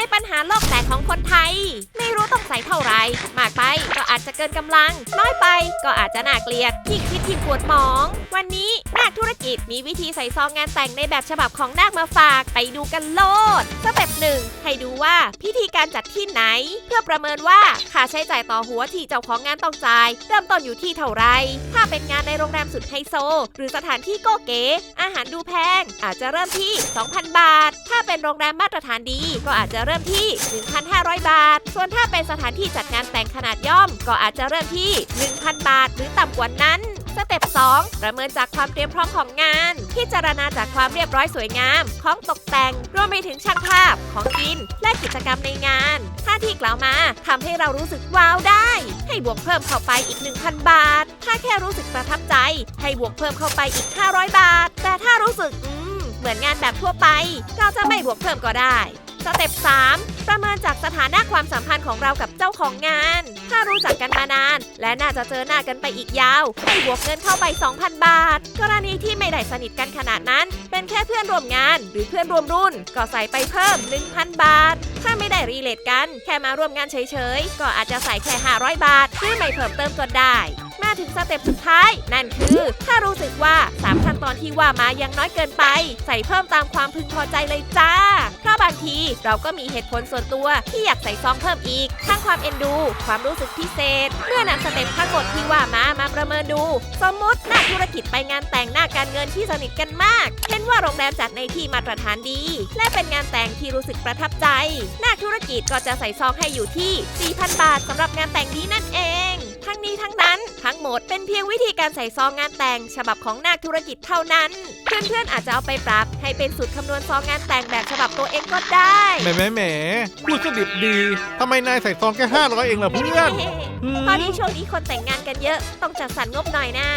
ในปัญหาโลกแตก ของคนไทย ไม่รู้ต้องใส่เท่าไร มากไปก็อาจจะเกินกำลัง น้อยไปก็อาจจะน่าเกลียดยิ่งคิดยิ่งปวดหมอง วันนี้นาคธุรกิจมีวิธีใส่ซองงานแต่งในแบบฉบับของนาคมาฝากไปดูกันโลดสเต็ปหนึ่งให้ดูว่าพิธีการจัดที่ไหน เพื่อประเมินว่าค่าใช้จ่ายต่อหัวที่เจ้าของงานต้องจ่าย เริ่มต้นอยู่ที่เท่าไร ถ้าเป็นงานในโรงแรมสุดไฮโซ หรือสถานที่โกเก๋อาหารดูแพง อาจจะเริ่มที่ 2,000 บาท ถ้าเป็นโรงแรมมาตรฐานดีก็อาจจะเริ่มที่1,500 บาท ส่วนถ้าเป็นสถานที่จัดงานแต่งขนาดย่อม ก็อาจจะเริ่มที่ 1,000 บาท หรือต่ำกว่านั้นสเต็ป 2 ประเมินจากความเตรียมพร้อมของงาน พิจารณาจากความเรียบร้อยสวยงาม ของตกแต่ง รวมไปถึงช่างภาพ ของกิน และกิจกรรมในงาน ถ้าที่กล่าวมาทำให้เรารู้สึกว้าวได้ ให้บวกเพิ่มเข้าไปอีก 1,000 บาท ถ้าแค่รู้สึกประทับใจ ให้บวกเพิ่มเข้าไปอีก 500 บาท แต่ถ้ารู้สึกเหมือนงานแบบทั่วไป เราจะไม่บวกเพิ่มก็ได้ สเต็ป3ประเมินจากสถานะความสัมพันธ์ของเรากับเจ้าของงาน ถ้ารู้จักกันมานาน และน่าจะเจอหน้ากันไปอีกยาวให้บวกเงินเข้าไป 2,000 บาท กรณีที่ไม่ได้สนิทกันขนาดนั้น เป็นแค่เพื่อนร่วมงาน หรือเพื่อนร่วมรุ่น ก็ใส่ไปเพิ่ม 1,000 บาท ถ้าไม่ได้รีเลทกัน แค่มาร่วมงานเฉยๆ ก็อาจจะใส่แค่ 500 บาทหรือไม่เพิ่มเติมก็ได้ มาถึงสเต็ปสุดท้าย นั่นคือ ถ้ารู้สึกว่า3ขั้น ตอนที่ว่ามายังน้อยเกินไป ใส่เพิ่มตามความพึงพอใจเลยจ้า เพราะบางทีเราก็มีเหตุผลส่วนตัวที่อยากใส่ซองเพิ่มอีก ทั้งความเอ็นดู ความรู้สึกพิเศษ เมื่อนำสเต็ปทั้งหมดที่ว่ามามาประเมินดู สมมติหน้าธุรกิจไปงานแต่งหน้าการเงินที่สนิทกันมาก เห็นว่าโรงแรมจัดในที่มาตรฐานดี และเป็นงานแต่งที่รู้สึกประทับใจ หน้าธุรกิจก็จะใส่ซองให้อยู่ที่ 4,000 บาทสำหรับงานแต่งนี้นั่นเอง งนี้ทั้งนั้น ทั้งหมดเป็นเพียงวิธีการใส่ซองงานแต่ง ฉบับของนาคธุรกิจเท่านั้น เพื่อนๆอาจจะเอาไปปรับ ให้เป็นสูตรคำนวณซองงานแต่งแบบฉบับตัวเองก็ได้ แหมแหมแหมพูดสดิบดีทำไมนายใส่ซองแค่ห้าร้อยเองล่ะเพื่อน พอดีช่วงนี้คนแต่งงานกันเยอะ ต้องจัดสรรงบหน่อยนะ